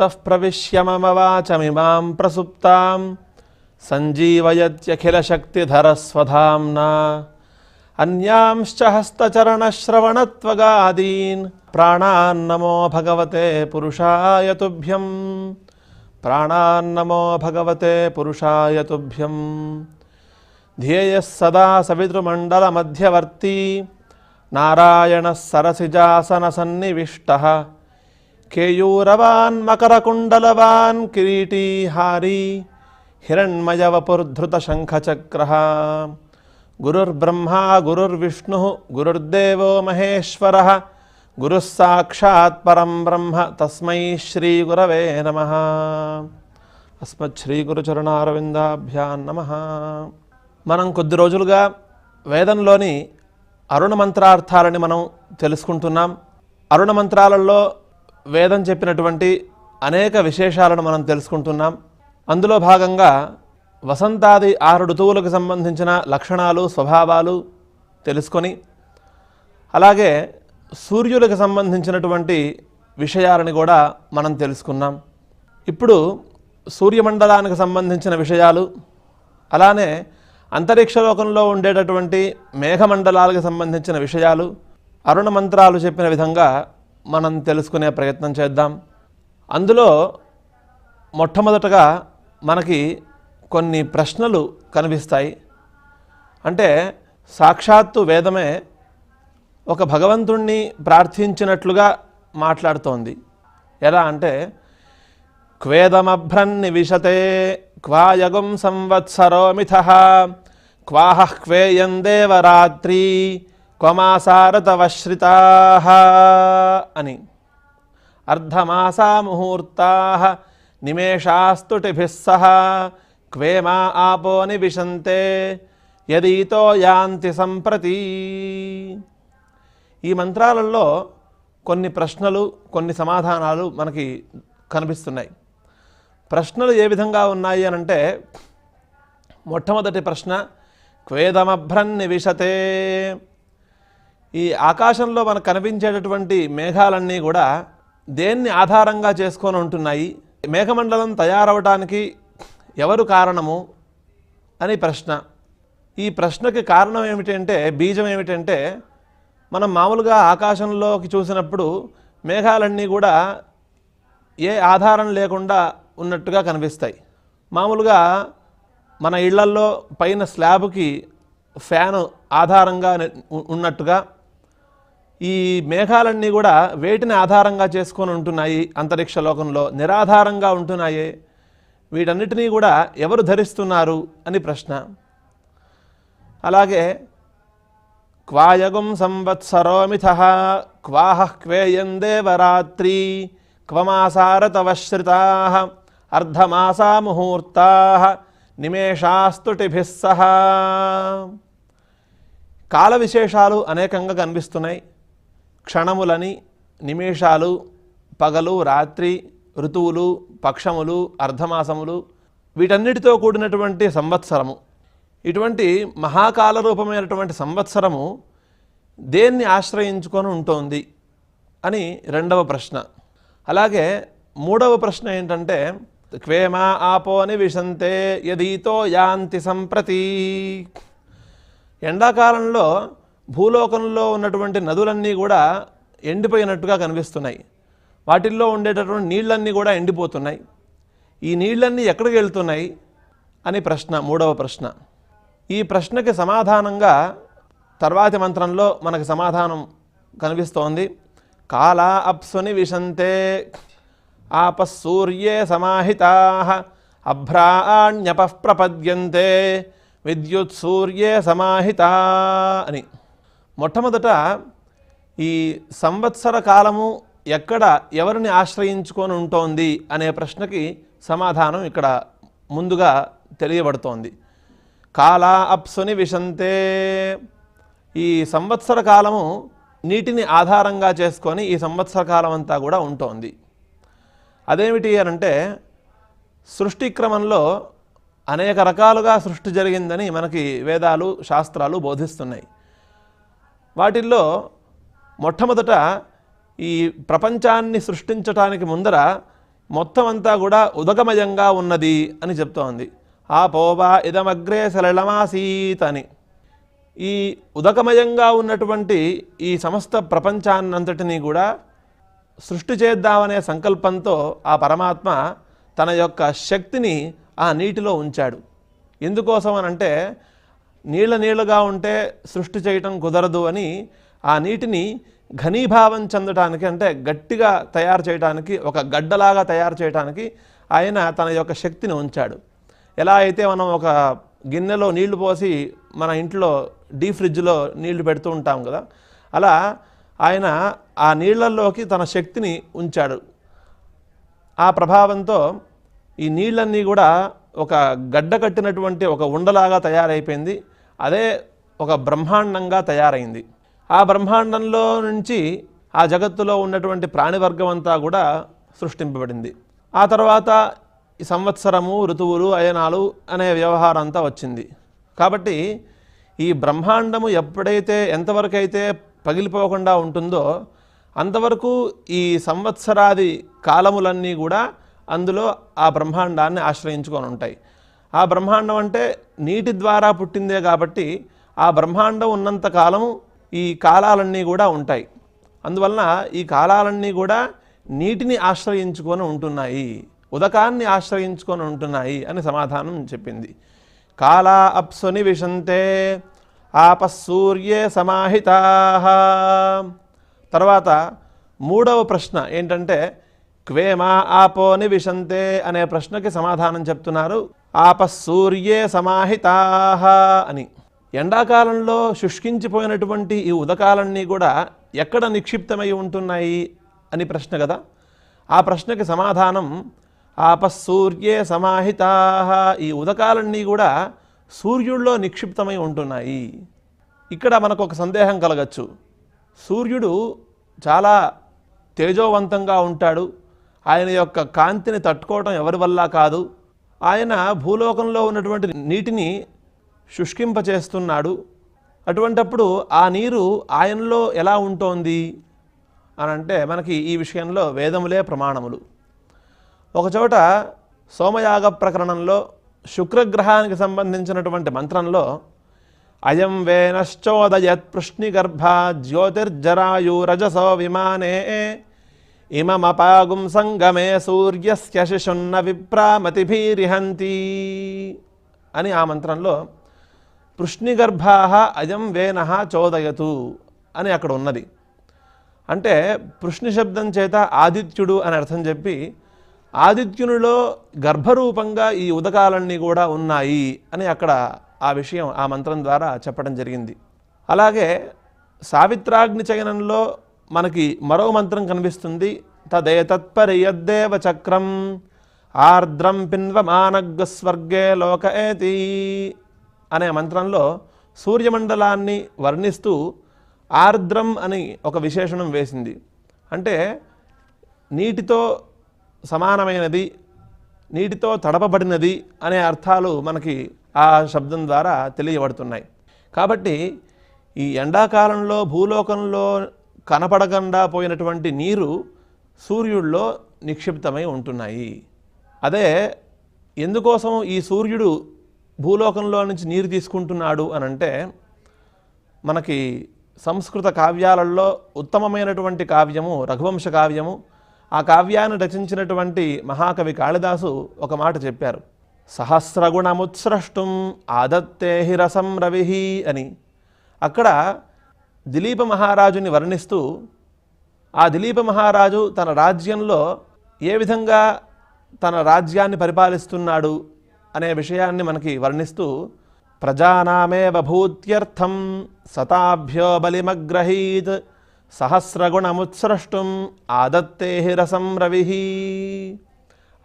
योऽन्तः प्रविश्य मम वाचमिमां प्रसुप्तां सञ्जीवयत्यखिलशक्तिधरस्वधाम्ना अन्यांश्च हस्तचरणश्रवणत्वगादीन् प्राणान्नमो भगवते पुरुषाय तुभ्यं। प्राणान्नमो भगवते पुरुषाय तुभ्यं। ध्येयः सदा सवितृमण्डलमध्यवर्ती। नारायणः सरसिजासनसन्निविष्टः। కేయూరవాన్ మకరకుండలవాన్ కిరీటీహారీ హిరణ్మయవపుర్ధృతశంఖచక్ర గురుర్బ్రహ్మా గురుర్విష్ణు గురుర్దేవో మహేశ్వర. గురుస్సాక్షాత్ పరం బ్రహ్మ తస్మై శ్రీగురవే నమ. అస్మశ్రీగురుచరణారవిందాభ్యాన్ నమ. మనం కొద్ది రోజులుగా వేదంలోని అరుణ మంత్రార్థాలని మనం తెలుసుకుంటున్నాం. అరుణ మంత్రాలలో వేదం చెప్పినటువంటి అనేక విశేషాలను మనం తెలుసుకుంటున్నాం. అందులో భాగంగా వసంతాది ఆరు ఋతువులకు సంబంధించిన లక్షణాలు స్వభావాలు తెలుసుకొని అలాగే సూర్యులకు సంబంధించినటువంటి విషయాలని కూడా మనం తెలుసుకున్నాం. ఇప్పుడు సూర్యమండలానికి సంబంధించిన విషయాలు అలానే అంతరిక్షలోకంలో ఉండేటటువంటి మేఘమండలాలకు సంబంధించిన విషయాలు అరుణ మంత్రాలు చెప్పిన విధంగా మనం తెలుసుకునే ప్రయత్నం చేద్దాం. అందులో మొట్టమొదటగా మనకి కొన్ని ప్రశ్నలు కనిపిస్తాయి. అంటే సాక్షాత్తు వేదమే ఒక భగవంతుణ్ణి ప్రార్థించినట్లుగా మాట్లాడుతోంది. ఎలా అంటే క్వేదమభ్రన్ని విశతే క్వాయగుం సంవత్సరోమిథ క్వాహ క్వేయం దేవరాత్రి క్వమాసారతవశ్రితా అని. అర్ధమాసా ముహూర్తా నిమేషాస్తుటిభిస్సహ క్వేమా ఆపో నివిశంతే యదీతో యాంతి సంప్రతి. ఈ మంత్రాలలో కొన్ని ప్రశ్నలు కొన్ని సమాధానాలు మనకి కనిపిస్తున్నాయి. ప్రశ్నలు ఏ విధంగా ఉన్నాయి అని అంటే మొట్టమొదటి ప్రశ్న క్వేదమభ్రన్ని విశతే ఈ ఆకాశంలో మనకు కనిపించేటటువంటి మేఘాలన్నీ కూడా దేన్ని ఆధారంగా చేసుకొని ఉంటున్నాయి? మేఘమండలం తయారవటానికి ఎవరు కారణము? అని ప్రశ్న. ఈ ప్రశ్నకి కారణం ఏమిటంటే బీజం ఏమిటంటే మనం మామూలుగా ఆకాశంలోకి చూసినప్పుడు మేఘాలన్నీ కూడా ఏ ఆధారం లేకుండా ఉన్నట్టుగా కనిపిస్తాయి. మామూలుగా మన ఇళ్ళల్లో పైన స్లాబ్కి ఫ్యాను ఆధారంగా ఉన్నట్టుగా ఈ మేఘాలన్నీ కూడా వేటిని ఆధారంగా చేసుకొని ఉంటున్నాయి అంతరిక్ష లోకంలో? నిరాధారంగా ఉంటున్నాయే? వీటన్నిటినీ కూడా ఎవరు ధరిస్తున్నారు? అని ప్రశ్న. అలాగే క్వాయగుం సంవత్సరోమిథ క్వాహ క్వేయం దేవరాత్రి క్వమాసారతవశ్రితా అర్ధమాసా ముహూర్తా నిమేషాస్తుటిభిస్సహ కాల విశేషాలు అనేకంగా కనిపిస్తున్నాయి. క్షణములని నిమిషాలు పగలు రాత్రి ఋతువులు పక్షములు అర్ధమాసములు వీటన్నిటితో కూడినటువంటి సంవత్సరము. ఇటువంటి మహాకాల రూపమైనటువంటి సంవత్సరము దేన్ని ఆశ్రయించుకొని ఉంటుంది అని రెండవ ప్రశ్న. అలాగే మూడవ ప్రశ్న ఏంటంటే క్వేమా ఆపో విశంతే యదీతో యాంతి సంప్రతి. ఎండాకాలంలో భూలోకంలో ఉన్నటువంటి నదులన్నీ కూడా ఎండిపోయినట్టుగా కనిపిస్తున్నాయి. వాటిల్లో ఉండేటటువంటి నీళ్ళన్నీ కూడా ఎండిపోతున్నాయి. ఈ నీళ్ళన్నీ ఎక్కడికి వెళ్తున్నాయి? అని ప్రశ్న మూడవ ప్రశ్న. ఈ ప్రశ్నకి సమాధానంగా తర్వాతి మంత్రంలో మనకు సమాధానం కనిపిస్తోంది. కాల అప్సుని విశంతే ఆపస్సూర్యే సమాహితా అభ్రాణ్యపః ప్రపద్యంతే విద్యుత్ సూర్యే సమాహితా అని. మొట్టమొదట ఈ సంవత్సర కాలము ఎక్కడ ఎవరిని ఆశ్రయించుకొని ఉంటోంది అనే ప్రశ్నకి సమాధానం ఇక్కడ ముందుగా తెలియబడుతోంది. కాల అప్సుని విశంతే. ఈ సంవత్సర కాలము నీటిని ఆధారంగా చేసుకొని ఈ సంవత్సర కాలం అంతా కూడా ఉంటోంది. అదేమిటి అని అంటే సృష్టి క్రమంలో అనేక రకాలుగా సృష్టి జరిగిందని మనకి వేదాలు శాస్త్రాలు బోధిస్తున్నాయి. వాటిల్లో మొట్టమొదట ఈ ప్రపంచాన్ని సృష్టించటానికి ముందర మొత్తం అంతా కూడా ఉదకమయంగా ఉన్నది అని చెప్తోంది. ఆ పోవా ఇదమగ్రే సరళమాసీత్ అని. ఈ ఉదకమయంగా ఉన్నటువంటి ఈ సమస్త ప్రపంచాన్నంతటినీ కూడా సృష్టి చేద్దామనే సంకల్పంతో ఆ పరమాత్మ తన యొక్క శక్తిని ఆ నీటిలో ఉంచాడు. ఎందుకోసం అని అంటే నీళ్ళ నీళ్ళగా ఉంటే సృష్టి చేయటం కుదరదు అని ఆ నీటిని ఘనీభావం చెందటానికి అంటే గట్టిగా తయారు చేయడానికి ఒక గడ్డలాగా తయారు చేయడానికి ఆయన తన యొక్క శక్తిని ఉంచాడు. ఎలా అయితే మనం ఒక గిన్నెలో నీళ్ళు పోసి మన ఇంట్లో డీ ఫ్రిడ్జ్లో నీళ్ళు పెడుతూ ఉంటాం కదా అలా ఆయన ఆ నీళ్ళలోకి తన శక్తిని ఉంచాడు. ఆ ప్రభావంతో ఈ నీళ్ళన్నీ కూడా ఒక గడ్డ కట్టినటువంటి ఒక ఉండలాగా తయారైపోయింది. అదే ఒక బ్రహ్మాండంగా తయారైంది. ఆ బ్రహ్మాండంలో నుంచి ఆ జగత్తులో ఉన్నటువంటి ప్రాణివర్గం అంతా కూడా సృష్టింపబడింది. ఆ తర్వాత ఈ సంవత్సరము ఋతువులు అయనాలు అనే వ్యవహారం అంతా వచ్చింది. కాబట్టి ఈ బ్రహ్మాండము ఎప్పుడైతే ఎంతవరకైతే పగిలిపోకుండా ఉంటుందో అంతవరకు ఈ సంవత్సరాది కాలములన్నీ కూడా అందులో ఆ బ్రహ్మాండాన్ని ఆశ్రయించుకొని ఉంటాయి. ఆ బ్రహ్మాండం అంటే నీటి ద్వారా పుట్టిందే కాబట్టి ఆ బ్రహ్మాండం ఉన్నంత కాలము ఈ కాలాలన్నీ కూడా ఉంటాయి. అందువలన ఈ కాలాలన్నీ కూడా నీటిని ఆశ్రయించుకొని ఉంటున్నాయి. ఉదకాన్ని ఆశ్రయించుకొని ఉంటున్నాయి అని సమాధానం చెప్పింది. కాలా అప్సుని విశంతే ఆపసూర్యే సమాహితా. తర్వాత మూడవ ప్రశ్న ఏంటంటే క్వేమా ఆపో నివిశంతే అనే ప్రశ్నకి సమాధానం చెప్తున్నారు. ఆపసూర్యే సమాహితా అని. ఎండాకాలంలో శుష్కించిపోయినటువంటి ఈ ఉదకాలన్నీ కూడా ఎక్కడ నిక్షిప్తమై ఉంటున్నాయి అని ప్రశ్న కదా. ఆ ప్రశ్నకి సమాధానం ఆపసూర్యే సమాహితా. ఈ ఉదకాలన్నీ కూడా సూర్యుడిలో నిక్షిప్తమై ఉంటున్నాయి. ఇక్కడ మనకు ఒక సందేహం కలగచ్చు. సూర్యుడు చాలా తేజోవంతంగా ఉంటాడు. ఆయన యొక్క కాంతిని తట్టుకోవటం ఎవరి వల్ల కాదు. ఆయన భూలోకంలో ఉన్నటువంటి నీటిని శుష్కింపచేస్తున్నాడు. అటువంటప్పుడు ఆ నీరు ఆయనలో ఎలా ఉంటోంది? అని అంటే మనకి ఈ విషయంలో వేదములే ప్రమాణములు. ఒకచోట సోమయాగ ప్రకరణంలో శుక్రగ్రహానికి సంబంధించినటువంటి మంత్రంలో అయం వేనశ్చోదయత్ పృష్ణిగర్భ జ్యోతిర్జరాయు రజసో విమానే ఇమమపాగుం సంగమే సూర్యస్య శిశున్న విప్రామతిభీరిహంతి అని ఆ మంత్రంలో పృష్ణిగర్భా అయం వేన చోదయతు అని అక్కడ ఉన్నది. అంటే పృష్ణి శబ్దం చేత ఆదిత్యుడు అని అర్థం చెప్పి ఆదిత్యునిలో గర్భరూపంగా ఈ ఉదకాలన్నీ కూడా ఉన్నాయి అని అక్కడ ఆ విషయం ఆ మంత్రం ద్వారా చెప్పడం జరిగింది. అలాగే సావిత్రాగ్ని చయనంలో మనకి మరో మంత్రం కనిపిస్తుంది. తదే తదేతత్పరియద్దేవ చక్రం ఆర్ద్రం పిన్వమానగ్గ స్వర్గే లోక ఏతి అనే మంత్రంలో సూర్యమండలాన్ని వర్ణిస్తూ ఆర్ద్రం అని ఒక విశేషణం వేసింది. అంటే నీటితో సమానమైనది నీటితో తడపబడినది అనే అర్థాలు మనకి ఆ శబ్దం ద్వారా తెలియబడుతున్నాయి. కాబట్టి ఈ ఎండాకాలంలో భూలోకంలో కనపడకుండా పోయినటువంటి నీరు సూర్యుడిలో నిక్షిప్తమై ఉంటున్నాయి. అదే ఎందుకోసం ఈ సూర్యుడు భూలోకంలో నుంచి నీరు తీసుకుంటున్నాడు అనంటే మనకి సంస్కృత కావ్యాలలో ఉత్తమమైనటువంటి కావ్యము రఘువంశ కావ్యము ఆ కావ్యాన్ని రచించినటువంటి మహాకవి కాళిదాసు ఒక మాట చెప్పారు. సహస్రగుణముత్స్రష్టం ఆదత్తే రసం రవి అని. అక్కడ దిలీప మహారాజుని వర్ణిస్తూ ఆ దిలీప మహారాజు తన రాజ్యంలో ఏ విధంగా తన రాజ్యాన్ని పరిపాలిస్తున్నాడు అనే విషయాన్ని మనకి వర్ణిస్తూ ప్రజానామే బభూత్యర్థం సతాభ్యో బలిమగ్రహీత్ సహస్రగుణముత్సృష్టం ఆదత్తే రసం రవి.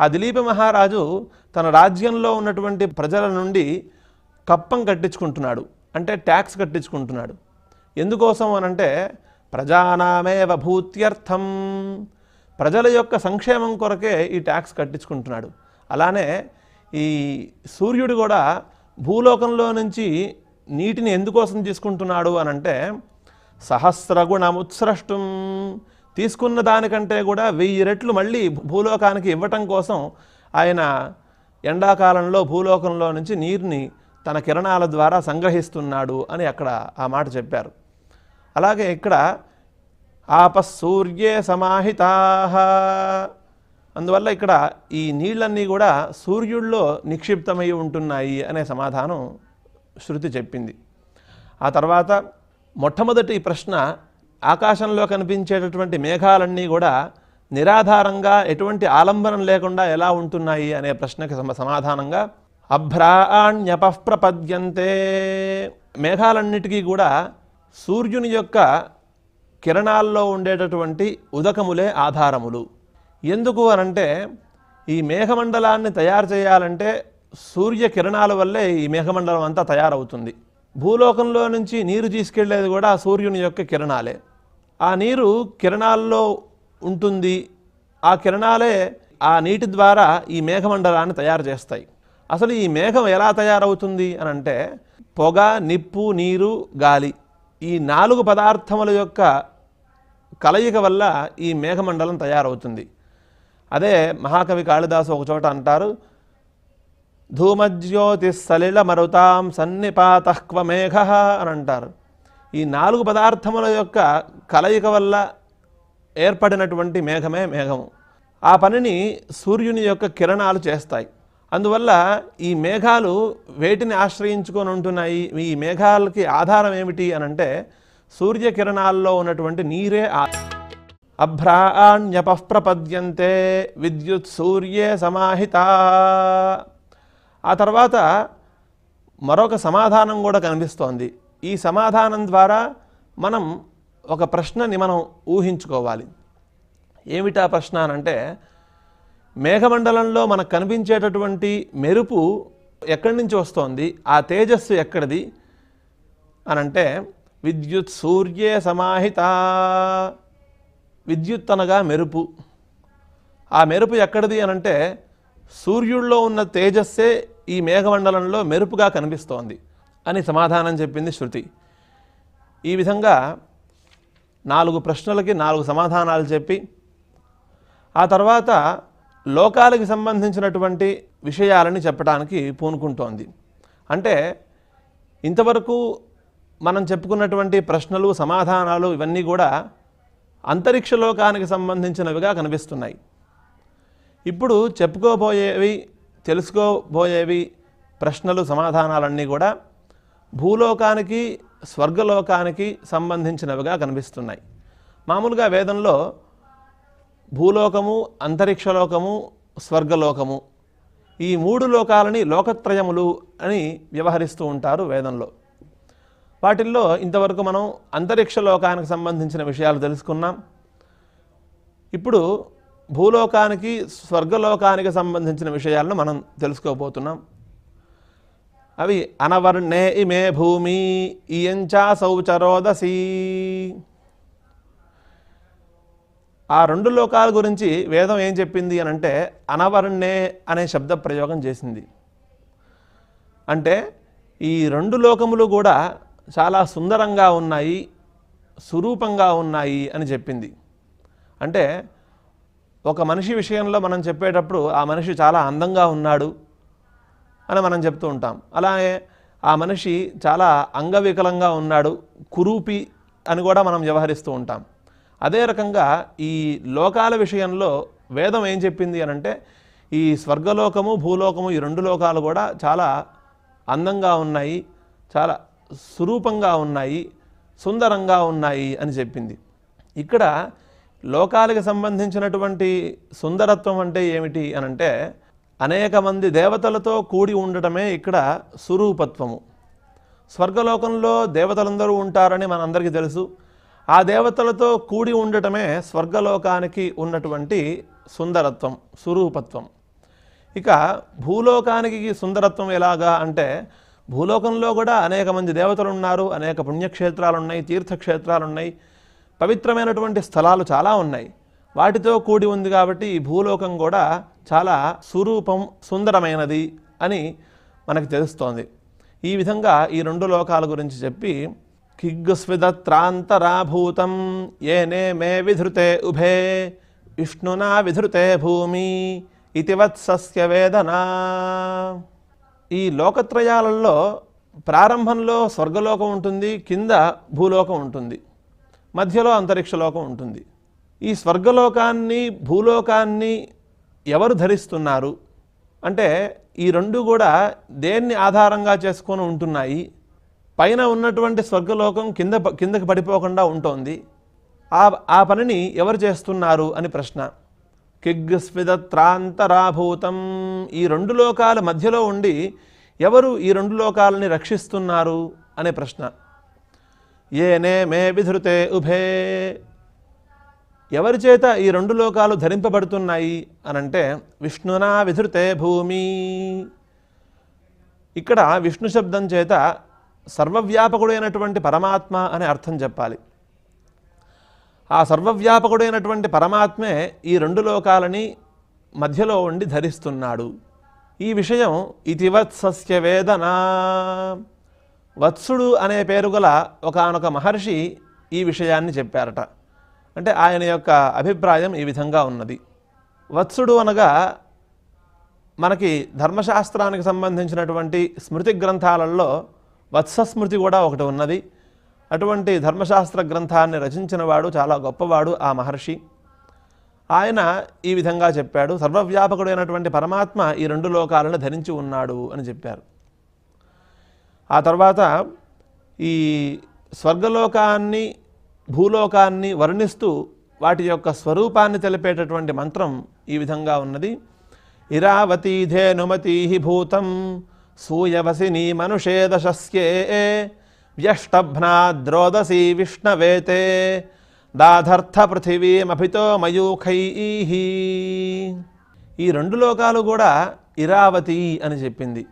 ఆ దిలీప మహారాజు తన రాజ్యంలో ఉన్నటువంటి ప్రజల నుండి కప్పం కట్టించుకుంటున్నాడు అంటే ట్యాక్స్ కట్టించుకుంటున్నాడు. ఎందుకోసం అనంటే ప్రజానామేవ భూత్యర్థం. ప్రజల యొక్క సంక్షేమం కొరకే ఈ ట్యాక్స్ కట్టించుకుంటున్నాడు. అలానే ఈ సూర్యుడు కూడా భూలోకంలో నుంచి నీటిని ఎందుకోసం తీసుకుంటున్నాడు అనంటే సహస్రగుణముత్సృష్టం తీసుకున్న దానికంటే కూడా వెయ్యి రెట్లు మళ్ళీ భూలోకానికి ఇవ్వటం కోసం ఆయన ఎండాకాలంలో భూలోకంలో నుంచి నీరుని తన కిరణాల ద్వారా సంగ్రహిస్తున్నాడు అని అక్కడ ఆ మాట చెప్పారు. అలాగే ఇక్కడ ఆపసూర్యే సమాహితా. అందువల్ల ఇక్కడ ఈ నీళ్ళన్నీ కూడా సూర్యుల్లో నిక్షిప్తమై ఉంటున్నాయి అనే సమాధానం శృతి చెప్పింది. ఆ తర్వాత మొట్టమొదటి ప్రశ్న ఆకాశంలో కనిపించేటటువంటి మేఘాలన్నీ కూడా నిరాధారంగా ఎటువంటి ఆలంబనం లేకుండా ఎలా ఉంటున్నాయి అనే ప్రశ్నకి సమాధానంగా అభ్రాణ్యపప్రపద్యంతే మేఘాలన్నిటికీ కూడా సూర్యుని యొక్క కిరణాల్లో ఉండేటటువంటి ఉదకములే ఆధారములు. ఎందుకు అనంటే ఈ మేఘమండలాన్ని తయారు చేయాలంటే సూర్య కిరణాల వల్లే ఈ మేఘమండలం అంతా తయారవుతుంది. భూలోకంలో నుంచి నీరు తీసుకెళ్ళేది కూడా సూర్యుని యొక్క కిరణాలే. ఆ నీరు కిరణాల్లో ఉంటుంది. ఆ కిరణాలే ఆ నీటి ద్వారా ఈ మేఘమండలాన్ని తయారు చేస్తాయి. అసలు ఈ మేఘం ఎలా తయారవుతుంది అని అంటే పొగ నిప్పు నీరు గాలి ఈ నాలుగు పదార్థముల యొక్క కలయిక వల్ల ఈ మేఘమండలం తయారవుతుంది. అదే మహాకవి కాళిదాసు ఒకచోట అంటారు ధూమజ్యోతి సలిల మరుతాం సన్నిపాతహ్వ మేఘ అని అంటారు. ఈ నాలుగు పదార్థముల యొక్క కలయిక వల్ల ఏర్పడినటువంటి మేఘమే మేఘము. ఆ పనిని సూర్యుని యొక్క కిరణాలు చేస్తాయి. అందువల్ల ఈ మేఘాలు వేటిని ఆశ్రయించుకొని ఉంటున్నాయి? ఈ మేఘాలకి ఆధారం ఏమిటి అని అంటే సూర్యకిరణాల్లో ఉన్నటువంటి నీరే అభ్రాణ్యపప్రపద్యంతే అభ్రాణ్యపః ప్రపద్యంతే విద్యుత్ సూర్యే సమాహిత. ఆ తర్వాత మరొక సమాధానం కూడా కనిపిస్తోంది. ఈ సమాధానం ద్వారా మనం ఒక ప్రశ్నని మనం ఊహించుకోవాలి. ఏమిటా ప్రశ్న అనంటే మేఘమండలంలో మనకు కనిపించేటటువంటి మెరుపు ఎక్కడి నుంచి వస్తోంది? ఆ తేజస్సు ఎక్కడిది? అనంటే విద్యుత్ సూర్యే సమాహిత. విద్యుత్ అనగా మెరుపు. ఆ మెరుపు ఎక్కడిది అనంటే సూర్యుల్లో ఉన్న తేజస్సే ఈ మేఘమండలంలో మెరుపుగా కనిపిస్తోంది అని సమాధానం చెప్పింది శృతి. ఈ విధంగా నాలుగు ప్రశ్నలకి నాలుగు సమాధానాలు చెప్పి ఆ తర్వాత లోకాలకి సంబంధించినటువంటి విషయాలని చెప్పడానికి పూనుకుంటోంది. అంటే ఇంతవరకు మనం చెప్పుకున్నటువంటి ప్రశ్నలు సమాధానాలు ఇవన్నీ కూడా అంతరిక్ష లోకానికి సంబంధించినవిగా కనిపిస్తున్నాయి. ఇప్పుడు చెప్పుకోబోయేవి తెలుసుకోబోయేవి ప్రశ్నలు సమాధానాలన్నీ కూడా భూలోకానికి స్వర్గలోకానికి సంబంధించినవిగా కనిపిస్తున్నాయి. మామూలుగా వేదంలో భూలోకము అంతరిక్షలోకము స్వర్గలోకము. ఈ మూడు లోకాలని లోకత్రయములు అని వ్యవహరిస్తూ ఉంటారు వేదంలో. వాటిల్లో ఇంతవరకు మనం అంతరిక్ష లోకానికి సంబంధించిన విషయాలు తెలుసుకున్నాం. ఇప్పుడు భూలోకానికి స్వర్గలోకానికి సంబంధించిన విషయాలను మనం తెలుసుకోబోతున్నాం. అవి అనవర్ణే ఇమే భూమి ఇయంచా శౌచరోదసి ఆ రెండు లోకాల గురించి వేదం ఏం చెప్పింది అని అంటే అనవరణే అనే శబ్ద ప్రయోగం చేసింది. అంటే ఈ రెండు లోకములు కూడా చాలా సుందరంగా ఉన్నాయి సురూపంగా ఉన్నాయి అని చెప్పింది. అంటే ఒక మనిషి విషయంలో మనం చెప్పేటప్పుడు ఆ మనిషి చాలా అందంగా ఉన్నాడు అని మనం చెప్తూ ఉంటాం. అలాగే ఆ మనిషి చాలా అంగవికలంగా ఉన్నాడు కురూపి అని కూడా మనం వ్యవహరిస్తూ ఉంటాం. అదే రకంగా ఈ లోకాల విషయంలో వేదం ఏం చెప్పింది అని అంటే ఈ స్వర్గలోకము భూలోకము ఈ రెండు లోకాలు కూడా చాలా అందంగా ఉన్నాయి చాలా సురూపంగా ఉన్నాయి సుందరంగా ఉన్నాయి అని చెప్పింది. ఇక్కడ లోకాలకు సంబంధించినటువంటి సుందరత్వం అంటే ఏమిటి అనంటే అనేక మంది దేవతలతో కూడి ఉండటమే ఇక్కడ సురూపత్వము. స్వర్గలోకంలో దేవతలందరూ ఉంటారని మనందరికీ తెలుసు. ఆ దేవతలతో కూడి ఉండటమే స్వర్గలోకానికి ఉన్నటువంటి సుందరత్వం సురూపత్వం. ఇక భూలోకానికి సుందరత్వం ఎలాగా అంటే భూలోకంలో కూడా అనేక మంది దేవతలు ఉన్నారు అనేక పుణ్యక్షేత్రాలు ఉన్నాయి తీర్థక్షేత్రాలు ఉన్నాయి పవిత్రమైనటువంటి స్థలాలు చాలా ఉన్నాయి. వాటితో కూడి ఉంది కాబట్టి ఈ భూలోకం కూడా చాలా సురూపం సుందరమైనది అని మనకు తెలుస్తోంది. ఈ విధంగా ఈ రెండు లోకాల గురించి చెప్పి కిగ్గుస్విదత్రాంతరాభూతం ఏనే మే విధృతే ఉభే విష్ణునా విధృతే భూమి ఇతివత్ సస్యవేదనా ఈ లోకత్రయాలలో ప్రారంభంలో స్వర్గలోకం ఉంటుంది కింద భూలోకం ఉంటుంది మధ్యలో అంతరిక్షలోకం ఉంటుంది. ఈ స్వర్గలోకాన్ని భూలోకాన్ని ఎవరు ధరిస్తున్నారు? అంటే ఈ రెండు కూడా దేన్ని ఆధారంగా చేసుకొని ఉంటున్నాయి? పైన ఉన్నటువంటి స్వర్గలోకం కింద కిందకి పడిపోకుండా ఉంటుంది. ఆ ఆ పనిని ఎవరు చేస్తున్నారు అని ప్రశ్న. కిగ్స్విదత్రాంతరాభూతం. ఈ రెండు లోకాల మధ్యలో ఉండి ఎవరు ఈ రెండు లోకాలని రక్షిస్తున్నారు అనే ప్రశ్న. ఏనే మే విధృతే ఉభే. ఎవరి చేత ఈ రెండు లోకాలు ధరింపబడుతున్నాయి అనంటే విష్ణునా విధృతే భూమి. ఇక్కడ విష్ణు శబ్దం చేత సర్వవ్యాపకుడైనటువంటి పరమాత్మ అనే అర్థం చెప్పాలి. ఆ సర్వవ్యాపకుడైనటువంటి పరమాత్మే ఈ రెండు లోకాలని మధ్యలో ఉండి ధరిస్తున్నాడు. ఈ విషయం ఇతివత్సస్య వేదన. వత్సుడు అనే పేరు గల ఒకనొక మహర్షి ఈ విషయాన్ని చెప్పారట. అంటే ఆయన యొక్క అభిప్రాయం ఈ విధంగా ఉన్నది. వత్సుడు అనగా మనకి ధర్మశాస్త్రానికి సంబంధించినటువంటి స్మృతి గ్రంథాలలో వత్సస్మృతి కూడా ఒకటి ఉన్నది. అటువంటి ధర్మశాస్త్ర గ్రంథాన్ని రచించిన వాడు చాలా గొప్పవాడు ఆ మహర్షి. ఆయన ఈ విధంగా చెప్పాడు సర్వవ్యాపకుడైనటువంటి పరమాత్మ ఈ రెండు లోకాలను ధరించి ఉన్నాడు అని చెప్పారు. ఆ తర్వాత ఈ స్వర్గలోకాన్ని భూలోకాన్ని వర్ణిస్తూ వాటి యొక్క స్వరూపాన్ని తెలిపేటటువంటి మంత్రం ఈ విధంగా ఉన్నది. ఇరావతీధేనుమతీ భూతం సూయవసిని మనుషేదశస్యే. వ్యష్టభ్నాద్రోదసి విష్ణవేతే. దాధర్థ పృథివీమభితో మయూఖై. ఈ రెండు లోకాలు కూడా ఇరావతి అని చెప్పింది.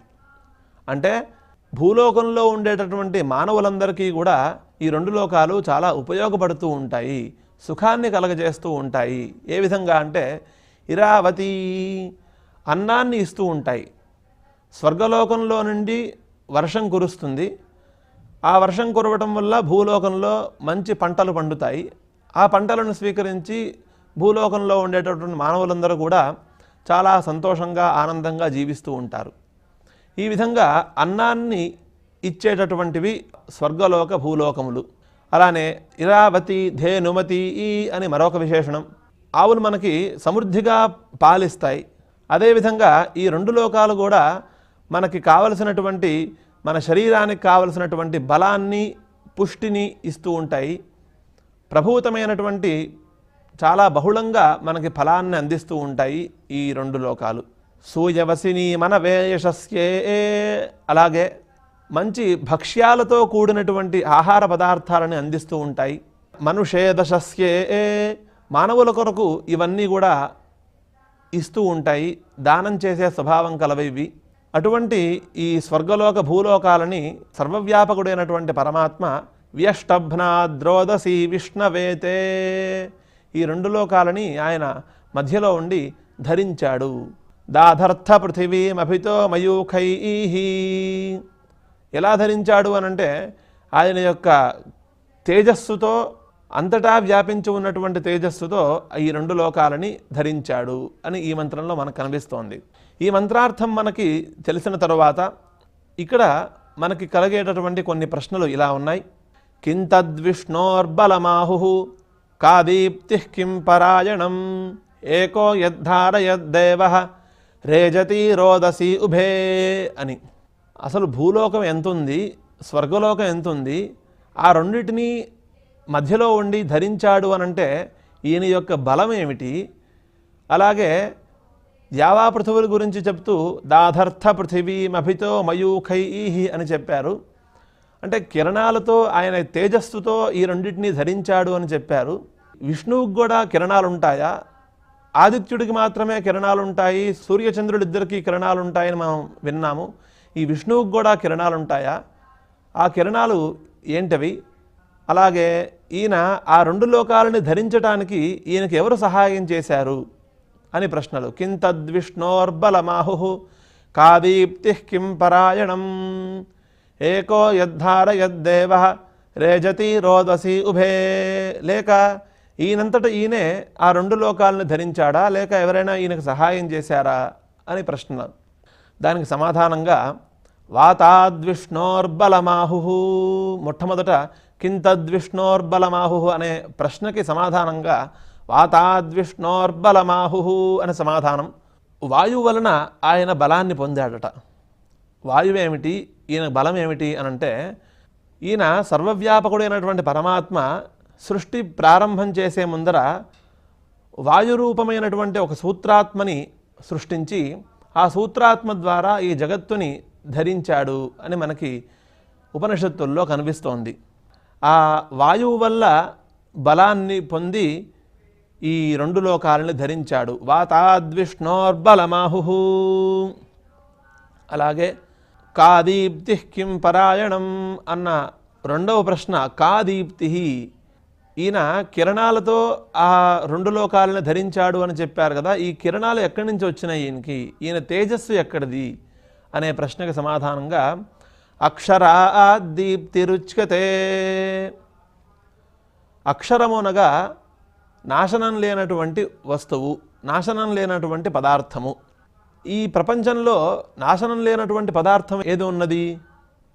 అంటే భూలోకంలో ఉండేటటువంటి మానవులందరికీ కూడా ఈ రెండు లోకాలు చాలా ఉపయోగపడుతూ ఉంటాయి సుఖాన్ని కలగజేస్తూ ఉంటాయి. ఏ విధంగా అంటే ఇరావతి అన్నాన్ని ఇస్తూ ఉంటాయి. స్వర్గలోకంలో నుండి వర్షం కురుస్తుంది. ఆ వర్షం కురవటం వల్ల భూలోకంలో మంచి పంటలు పండుతాయి. ఆ పంటలను స్వీకరించి భూలోకంలో ఉండేటటువంటి మానవులందరూ కూడా చాలా సంతోషంగా ఆనందంగా జీవిస్తూ ఉంటారు. ఈ విధంగా అన్నాన్ని ఇచ్చేటటువంటివి స్వర్గలోక భూలోకములు. అలానే ఇరావతి ధేనుమతి ఈ అని మరొక విశేషణం. ఆవులు మనకి సమృద్ధిగా పాలిస్తాయి. అదేవిధంగా ఈ రెండు లోకాలు కూడా మనకి కావలసినటువంటి మన శరీరానికి కావలసినటువంటి బలాన్ని పుష్టిని ఇస్తూ ఉంటాయి. ప్రభూతమైనటువంటి చాలా బహుళంగా మనకి ఫలాన్ని అందిస్తూ ఉంటాయి ఈ రెండు లోకాలు. సూయవసిని మన వేయశస్యే అలాగే మంచి భక్ష్యాలతో కూడినటువంటి ఆహార పదార్థాలను అందిస్తూ ఉంటాయి. మనుషేదశస్యే. మానవుల కొరకు ఇవన్నీ కూడా ఇస్తూ ఉంటాయి. దానం చేసే స్వభావం కలవైవి. ఇవి అటువంటి ఈ స్వర్గలోక భూలోకాలని సర్వవ్యాపకుడైనటువంటి పరమాత్మ వ్యష్టభ్నాద్రోదసి విష్ణవేతే. ఈ రెండు లోకాలని ఆయన మధ్యలో ఉండి ధరించాడు. దాధర్థ పృథివీమభితో మయూఖై ఎలా ధరించాడు అనంటే ఆయన యొక్క తేజస్సుతో అంతటా వ్యాపించి ఉన్నటువంటి తేజస్సుతో ఈ రెండు లోకాలని ధరించాడు అని ఈ మంత్రంలో మనకు కనిపిస్తోంది. ఈ మంత్రార్థం మనకి తెలిసిన తరువాత ఇక్కడ మనకి కలిగేటటువంటి కొన్ని ప్రశ్నలు ఇలా ఉన్నాయి. కింతద్విష్ణోర్బలమాహు కాదీప్తి కిం పరాయణం? ఏకో యద్ధారయద్దేవ? రేజతి రోదసి ఉభే అని. అసలు భూలోకం ఎంతుంది? స్వర్గలోకం ఎంతుంది? ఆ రెండింటిని మధ్యలో ఉండి ధరించాడు అనంటే ఈయన యొక్క బలం ఏమిటి? అలాగే యావా పృథువుల గురించి చెప్తూ దాధర్థ పృథివీమభితో మయూఖై అని చెప్పారు. అంటే కిరణాలతో ఆయన తేజస్సుతో ఈ రెండింటినీ ధరించాడు అని చెప్పారు. విష్ణువుకి కూడా కిరణాలు ఉంటాయా ఆదిత్యుడికి మాత్రమే కిరణాలు ఉంటాయి సూర్యచంద్రుడిద్దరికీ కిరణాలు ఉంటాయని మనం విన్నాము. ఈ విష్ణువుకి కూడా కిరణాలు ఉంటాయా ఆ కిరణాలు ఏంటవి? అలాగే ఈయన ఆ రెండు లోకాలని ధరించటానికి ఈయనకి ఎవరు సహాయం చేశారు? అని ప్రశ్నలు. కింతద్విష్ణోర్బలమాహు కాదీప్తి కిం పరాయణం? ఏకో యద్ధారయద్దేవ రేజతి రోదసి ఉభే. లేక ఈయనంతట ఈయనే ఆ రెండు లోకాలను ధరించాడా? లేక ఎవరైనా ఈయనకు సహాయం చేశారా? అని ప్రశ్న. దానికి సమాధానంగా వాతాద్విష్ణోర్బలమాహు? మొట్టమొదట కింతద్విష్ణోర్బలమాహు అనే ప్రశ్నకి సమాధానంగా వాతాద్విష్ణోర్బలమాహు అనే సమాధానం. వాయువు వలన ఆయన బలాన్ని పొందాడట. వాయువు ఏమిటి? ఈయన బలం ఏమిటి అనంటే ఈయన సర్వవ్యాపకుడైనటువంటి పరమాత్మ సృష్టి ప్రారంభం చేసే ముందర వాయురూపమైనటువంటి ఒక సూత్రాత్మని సృష్టించి ఆ సూత్రాత్మ ద్వారా ఈ జగత్తుని ధరించాడు అని మనకి ఉపనిషత్తుల్లో కనిపిస్తోంది. ఆ వాయువు వల్ల బలాన్ని పొంది ఈ రెండు లోకాలని ధరించాడు. వాతాద్విష్ణోర్బలమాహు అలాగే కా దీప్తి కిం పరాయణం అన్న రెండవ ప్రశ్న కా దీప్తి ఈయన కిరణాలతో ఆ రెండు లోకాలను ధరించాడు అని చెప్పారు కదా ఈ కిరణాలు ఎక్కడి నుంచి వచ్చినాయి ఈయనకి? ఈయన తేజస్సు ఎక్కడిది? అనే ప్రశ్నకు సమాధానంగా అక్షరా దీప్తిరుచ్యతే అక్షరమునగా నాశనం లేనటువంటి వస్తువు నాశనం లేనటువంటి పదార్థము. ఈ ప్రపంచంలో నాశనం లేనటువంటి పదార్థం ఏది ఉన్నది?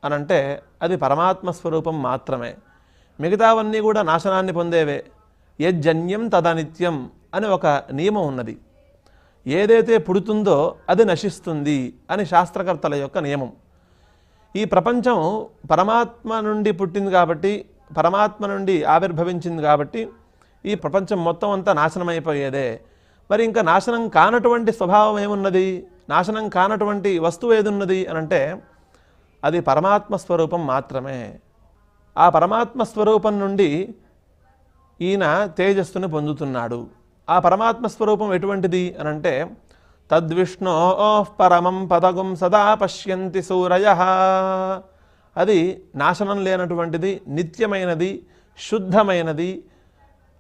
అనంటే అది పరమాత్మ స్వరూపం మాత్రమే. మిగతావన్నీ కూడా నాశనాన్ని పొందేవే. యజ్జన్యం తదనిత్యం అని ఒక నియమం ఉన్నది. ఏదైతే పుడుతుందో అది నశిస్తుంది అని శాస్త్రకర్తల యొక్క నియమం. ఈ ప్రపంచం పరమాత్మ నుండి పుట్టింది కాబట్టి పరమాత్మ నుండి ఆవిర్భవించింది కాబట్టి ఈ ప్రపంచం మొత్తం అంతా నాశనం అయిపోయేదే మరి ఇంకా నాశనం కానటువంటి స్వభావం ఏమున్నది? నాశనం కానటువంటి వస్తువు ఏది ఉన్నది అని అంటే అది పరమాత్మ స్వరూపం మాత్రమే. ఆ పరమాత్మ స్వరూపం నుండి ఈయన తేజస్సును పొందుతున్నాడు. ఆ పరమాత్మ స్వరూపం ఎటువంటిది అని అంటే తద్విష్ణో పరమం పదగుం సదా పశ్యంతి సూరయ. అది నాశనం లేనటువంటిది నిత్యమైనది శుద్ధమైనది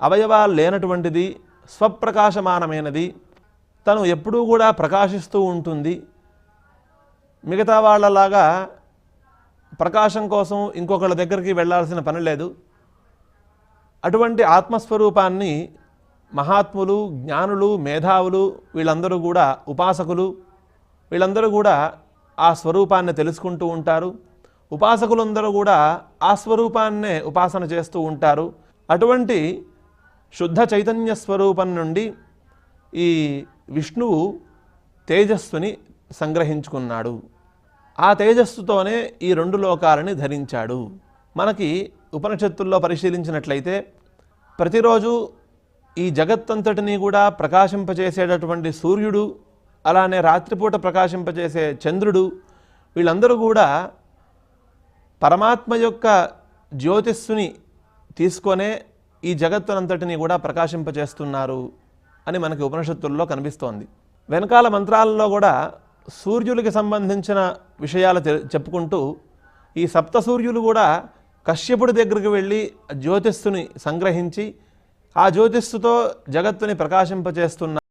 అవయవాలు లేనటువంటిది స్వప్రకాశమానమైనది తను ఎప్పుడూ కూడా ప్రకాశిస్తూ ఉంటుంది. మిగతా వాళ్ళలాగా ప్రకాశం కోసం ఇంకొకళ్ళ దగ్గరికి వెళ్ళాల్సిన పని లేదు. అటువంటి ఆత్మస్వరూపాన్ని మహాత్ములు జ్ఞానులు మేధావులు వీళ్ళందరూ కూడా ఉపాసకులు వీళ్ళందరూ కూడా ఆ స్వరూపాన్ని తెలుసుకుంటూ ఉంటారు. ఉపాసకులందరూ కూడా ఆ స్వరూపాన్నే ఉపాసన చేస్తూ ఉంటారు. అటువంటి శుద్ధ చైతన్య స్వరూపం నుండి ఈ విష్ణువు తేజస్సుని సంగ్రహించుకున్నాడు. ఆ తేజస్సుతోనే ఈ రెండు లోకాలని ధరించాడు. మనకి ఉపనిషత్తుల్లో పరిశీలించినట్లయితే ప్రతిరోజు ఈ జగత్తంతటిని కూడా ప్రకాశింపచేసేటటువంటి సూర్యుడు అలానే రాత్రిపూట ప్రకాశింపచేసే చంద్రుడు వీళ్ళందరూ కూడా పరమాత్మ యొక్క జ్యోతిస్సుని తీసుకొనే ఈ జగత్తునంతటిని కూడా ప్రకాశింపచేస్తున్నారు అని మనకి ఉపనిషత్తుల్లో కనిపిస్తోంది. వెనకాల మంత్రాలలో కూడా సూర్యులకి సంబంధించిన విషయాలు చెప్పుకుంటూ ఈ సప్త సూర్యులు కూడా కశ్యపుడి దగ్గరికి వెళ్ళి జ్యోతిస్సుని సంగ్రహించి ఆ జ్యోతిస్సుతో జగత్తుని ప్రకాశింపచేస్తున్నారు